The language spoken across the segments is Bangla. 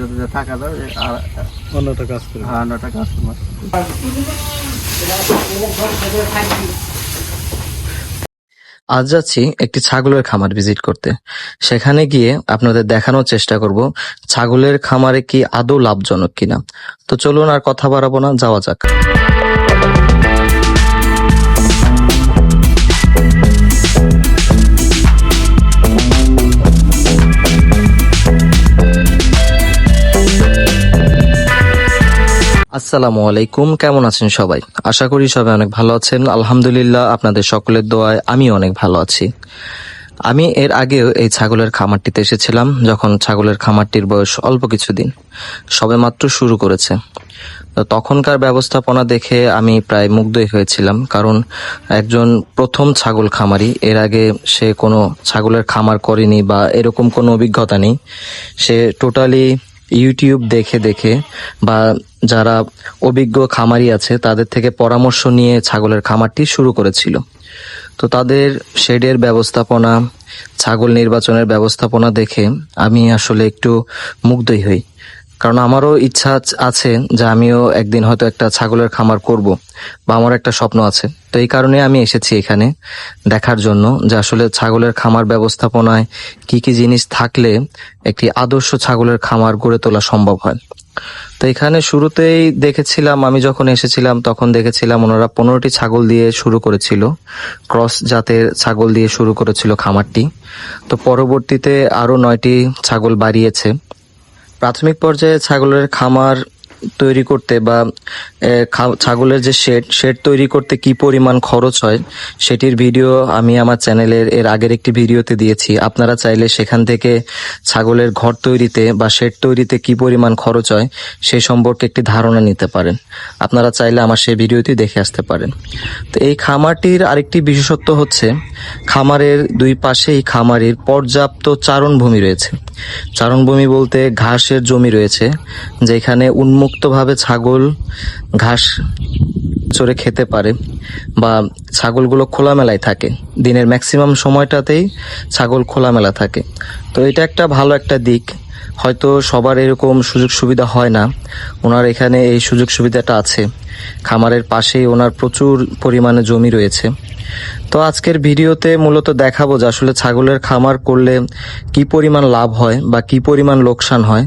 যত যা থাকা দাও আর অন্যটা কাজ করে। হ্যাঁ নটা কাস্টমার আজ যাচ্ছি একটি ছাগলের খামার ভিজিট করতে। সেখানে গিয়ে আপনাদের দেখানোর চেষ্টা করব ছাগলের খামারে কি আদৌ লাভজনক কিনা। তো চলুন আর কথা বাড়াবো না যাওয়া যাক। আসসালামু আলাইকুম। কেমন আছেন সবাই? আশা করি সবাই অনেক ভালো আছেন। আলহামদুলিল্লাহ আপনাদের সকলের দোয়ায় আমি অনেক ভালো আছি। আমি এর আগেও এই ছাগলের খামারটিতে এসেছিলাম, যখন ছাগলের খামারটির বয়স অল্প কিছুদিন। সবে মাত্র শুরু করেছে। তখনকার ব্যবস্থাপনা দেখে আমি প্রায় মুগ্ধই হয়েছিলাম, কারণ একজন প্রথম ছাগল খামারি, এর আগে সে কোনো ছাগলের খামার করেনি বা এরকম কোনো অভিজ্ঞতা নেই। সে টোটালি ইউটিউব দেখে দেখে বা যারা অভিজ্ঞ খামারি আছে, তাদের থেকে পরামর্শ নিয়ে ছাগলের খামারটি শুরু করেছিল। তো তাদের শেডের ব্যবস্থাপনা, ছাগল নির্বাচনের ব্যবস্থাপনা দেখে আমি আসলে একটু মুগ্ধই হই। কারণ আমারও ইচ্ছা আছে যে আমিও একদিন হয়তো একটা ছাগলের খামার করব, বা আমার একটা স্বপ্ন আছে। তো এই কারণে আমি এসেছি এখানে দেখার জন্য যে আসলে ছাগলের খামার ব্যবস্থাপনায় কি কি জিনিস থাকলে একটি আদর্শ ছাগলের খামার গড়ে তোলা সম্ভব হয়। তো এখানে শুরুতেই দেখেছিলাম, আমি যখন এসেছিলাম তখন দেখেছিলাম ওনারা পনেরোটি ছাগল দিয়ে শুরু করেছিল, ক্রস জাতের ছাগল দিয়ে শুরু করেছিল খামারটি। তো পরবর্তীতে আরও নয়টি ছাগল বাড়িয়েছে। প্রাথমিক পর্যায়ে ছাগলের খামার তৈরি করতে বা ছাগলের যে শেড শেড তৈরি করতে কি পরিমাণ খরচ হয় সেটির ভিডিও আমি আমার চ্যানেলের, এর আগের একটি ভিডিওতে দিয়েছি। আপনারা চাইলে সেখান থেকে ছাগলের ঘর তৈরিতে বা শেড তৈরিতে কি পরিমাণ খরচ হয় সে সম্পর্কে একটি ধারণা নিতে পারেন। আপনারা চাইলে আমার সেই ভিডিওটি দেখে আসতে পারেন। তো এই খামারটির আরেকটি বিশেষত্ব হচ্ছে, খামারের দুই পাশেই খামারের পর্যাপ্ত চারণভূমি রয়েছে। চারণভূমি বলতে ঘাসের জমি রয়েছে, যেখানে উন্মুক্তভাবে ছাগল, ঘাস চড়ে খেতে পারে বা ছাগলগুলো খোলামেলায় থাকে। দিনের ম্যাক্সিমাম সময়টাতেই ছাগল খোলামেলা থাকে। তো এটা একটা ভালো একটা দিক। হয়তো সবার এরকম সুযোগ সুবিধা হয় না। ওনার এখানে এই সুযোগ সুবিধাটা আছে। খামারের পাশেই ওনার প্রচুর পরিমাণে জমি রয়েছে। তো আজকের ভিডিওতে মূলত দেখাবো যে আসলে ছাগলের খামার করলে কি পরিমাণ লাভ হয় বা কি পরিমাণ লোকসান হয়।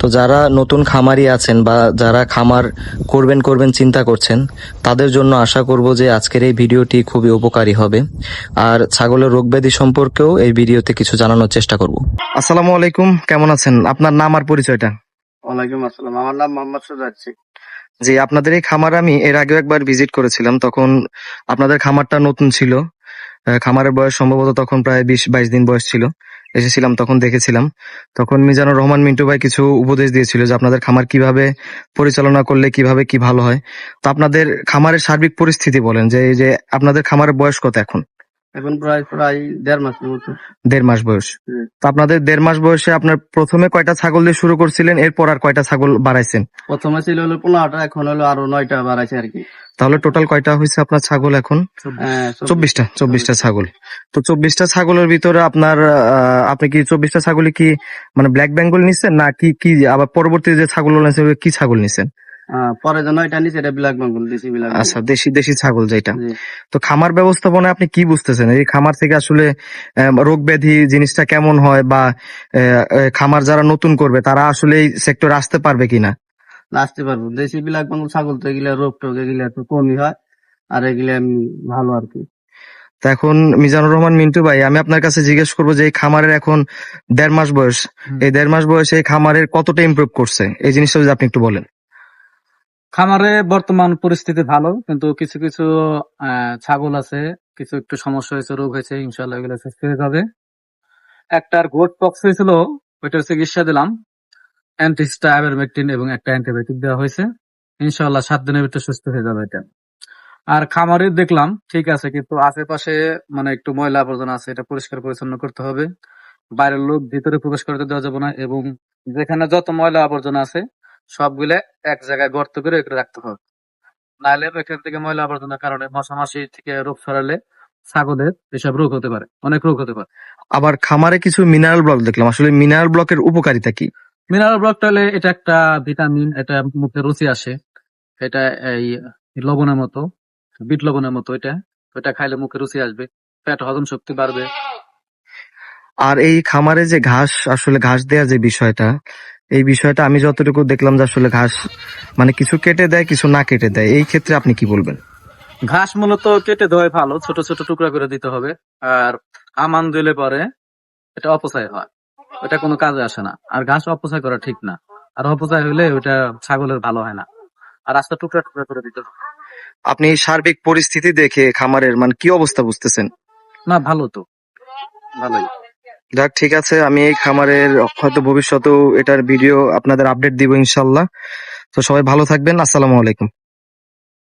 তো যারা নতুন খামারি আছেন বা যারা খামার করবেন করবেন চিন্তা করছেন, তাদের জন্য আশা করব যে আজকের এই ভিডিওটি খুবই উপকারী হবে। আর ছাগলের রোগব্যাধি সম্পর্কেও এই ভিডিওতে কিছু জানানোর চেষ্টা করব। আসসালামু আলাইকুম, কেমন আছেন? আপনার নাম আর পরিচয়টা? ওয়ালাইকুম আসসালাম। আমার নাম মোহাম্মদ সুজাত জি, আপনাদের এই খামার আমি এর আগেও একবার ভিজিট করেছিলাম। তখন আপনাদের খামারটা নতুন ছিল। খামারের বয়স সম্ভবত তখন প্রায় বিশ, বাইশ দিন বয়স ছিল। এসেছিলাম, তখন দেখেছিলাম। তখন মিজানুর রহমান মিন্টু ভাই কিছু উপদেশ দিয়েছিল যে আপনাদের খামার কীভাবে পরিচালনা করলে কীভাবে কি ভালো হয়। তো আপনাদের খামারের সার্বিক পরিস্থিতি বলেন যে, এই যে আপনাদের খামারের বয়স কত এখন? এখন প্রায় প্রায় দেড় মাসের মতো দেড় মাস বয়স। তো আপনাদের দেড় মাস বয়সে আপনার প্রথমে কয়টা ছাগল দিয়ে শুরু করছিলেন এরপর আর কয়টা ছাগল বাড়াইছেন? প্রথমে ছিল হলো পনেরোটা এখন হলো আরও নয়টা বাড়াইছে আর কি। তাহলে টোটাল কয়টা হয়েছে আপনার ছাগল এখন? হ্যাঁ, চব্বিশটা চব্বিশটা ছাগল। তো চব্বিশটা ছাগলের ভিতরে আপনার আহ, আপনি কি চব্বিশটা ছাগলই কি মানে ব্ল্যাক বেঙ্গল নিছেন না কি কি আবার পরবর্তী যে ছাগল নিছেন কি ছাগল নিছেন? হ্যাঁ, পরে যে নয়টা নিচে এটা বিলাক বেঙ্গল দেশি বিলাক আচ্ছা দেশি দেশি ছাগল যেটা। তো খামার ব্যবস্থাপনায় আপনি কি বুঝতেছেন? এই খামার থেকে আসলে রোগ ব্যাধি জিনিসটা কেমন হয় বা খামার যারা নতুন করবে তারা আসলে এই সেক্টরে আসতে পারবে কিনা? আসতে পারব। দেশি বিলাক বেঙ্গল ছাগল তো এগুলা রোগ টোগ এগুলা একটু কমই হয় আর এগুলা ভালো আর কি। তো এখন মিজানুর রহমান মিন্টু ভাই আমি আপনার কাছে জিজ্ঞেস করব যে এই খামারের এখন দেড় মাস বয়স এই দেড় মাস বয়সে এই খামারের কতটা ইমপ্রুভ করছে? এই জিনিসটা যদি আপনি একটু বলেন। খামারে বর্তমান পরিস্থিতি ভালো কিন্তু কিছু কিছু আহ, ছাগল আছে কিছু একটু সমস্যা হয়েছে রোগ হয়েছে ইনশাল্লাহ এগুলো সুস্থ হয়ে যাবে। একটার গোট পক্স হয়েছিল ওইটার চিকিৎসা দিলাম। অ্যান্টিস্টা এবং একটা অ্যান্টিবায়োটিক দেওয়া হয়েছে। ইনশাল্লাহ সাত দিনের ভিতরে সুস্থ হয়ে যাবে এটা। আর খামারে দেখলাম ঠিক আছে কিন্তু আশেপাশে মানে একটু ময়লা আবর্জনা আছে এটা পরিষ্কার পরিচ্ছন্ন করতে হবে। বাইরের লোক ভিতরে প্রবেশ করতে দেওয়া যাবে না এবং যেখানে যত ময়লা আবর্জনা আছে সবগুলো এক জায়গায় গর্ত করে এগুলো রাখতে হবে। নাহলে এখান থেকে ময়লা আবর্জনার কারণে মশা মাছি থেকে রোগ ছড়ালে ছাগলের এসব রোগ হতে পারে অনেক রোগ হতে পারে। আবার খামারে কিছু মিনারেল ব্লক দেখলাম আসলে মিনারেল ব্লকের উপকারিতা কি? মিনারেল ব্লকটা হলে এটা একটা ভিটামিন এটা মুখে রুচি আসে এটা এই লবণের মতো বিট লবণের মতো এটা এটা খাইলে মুখে রুচি আসবে পেট হজম শক্তি বাড়বে। আর এই খামারে যে ঘাস আসলে ঘাস দেওয়ার যে বিষয়টা এই বিষয়টা আমি যতটুকু দেখলাম যে আসলে ঘাস মানে কিছু কেটে দেয় কিছু না কেটে দেয়। এই ক্ষেত্রে আপনি কি বলবেন? ঘাস মূলত কেটে দেওয়াই ভালো ছোট ছোট টুকরা করে দিতে হবে। আর আমান দিলে পরে এটা অপচয় হয়। ওটা কোনো কাজে আসে না। আর ঘাস অপচয় করা ঠিক না। আর অপচয় হলে ওটা ছাগলের ভালো হয় না। আর রাস্তা টুকরা টুকরা করে দিতে হবে। আপনি সার্বিক পরিস্থিতি দেখে খামারের মানে কি অবস্থা বুঝতেছেন? না ভালো তো। ভালোই। যাক, ঠিক আছে, আমি এই খামারের হয়তো ভবিষ্যতেও এটার ভিডিও আপনাদের আপডেট দিব ইনশাল্লাহ। তো সবাই ভালো থাকবেন, আসসালামু আলাইকুম।